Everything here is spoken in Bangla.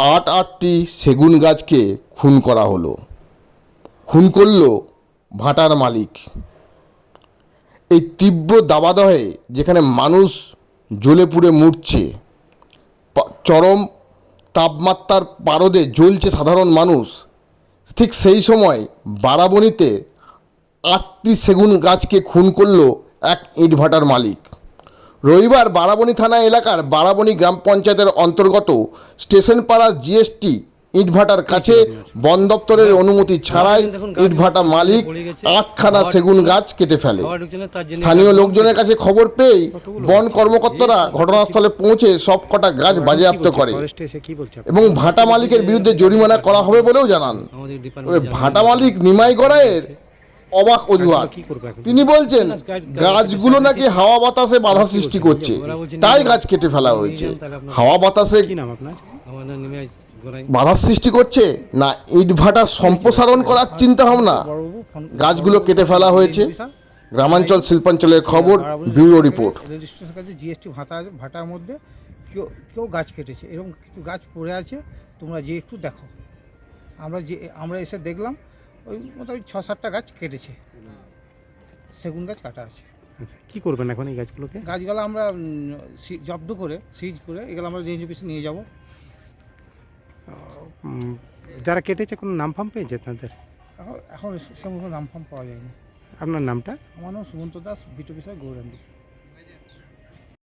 আট আটটি সেগুন গাছকে খুন করা হলো। খুন করল ভাটার মালিক। এই তীব্র দাবাদহে যেখানে মানুষ জ্বলে পুড়ে মরছে, পা- চরম তাপমাত্রার পারদে জ্বলছে সাধারণ মানুষ, ঠিক সেই সময় বারাবণীতে আটটি সেগুন গাছকে খুন করল এক ইটভাটার মালিক। রবিবার বারাবণী থানা এলাকার বারাবণী গ্রাম পঞ্চায়েতের অন্তর্গত স্টেশন পাড়া জিএসটি ইটভাটার কাছে বন দপ্তরের অনুমতি ছাড়াই ইটভাটা মালিক আটখানা সেগুন গাছ কেটে ফেলে। স্থানীয় লোকজনের কাছে খবর পেয়েই বন কর্মকর্তারা ঘটনাস্থলে পৌঁছে সব কটা গাছ বাজেয়াপ্ত করে এবং ভাটা মালিকের বিরুদ্ধে জরিমানা করা হবে বলেও জানান। ভাটা মালিক নিমাই গড়াইয়ের অবাক অজুহাত। তিনি বলছেন গাছগুলো নাকি হাওয়া বাতাসে বাধা সৃষ্টি করছে। তাই গাছ কেটে ফেলা হয়েছে। হাওয়া বাতাসে বাধার সৃষ্টি করছে? না ইট ভাটার সম্প্রসারণ করার চিন্তা ভাবনা গাছগুলো কেটে ফেলা হয়েছে। গ্রামাঞ্চল শিল্পাঞ্চলের খবর ব্যুরো রিপোর্ট। কাছে জিএসটি ভাতা ভাটার মধ্যে কেউ কেউ গাছ কেটেছে। এরকম কিছু গাছ পড়ে আছে তোমরা যে একটু দেখো। আমরা যে আমরা এসে দেখলাম ওই মোটামুটি ছ সাতটা গাছ কেটেছে। সেগুন গাছ কাটা আছে। কি করবেন এখন এই গাছগুলোকে? গাছগুলো আমরা জব্দ করে সিজ করে এগুলো আমরা রেঞ্জ অফিসে নিয়ে যাব। যারা কেটেছে কোনো নাম ফাম পেয়েছে তাদের এখন এখন সেরকম নাম ফাম পাওয়া যায়নি। আপনার নামটা? আমার নাম সুমন্ত দাস বিটু বিষয় গৌরাঙ্গী।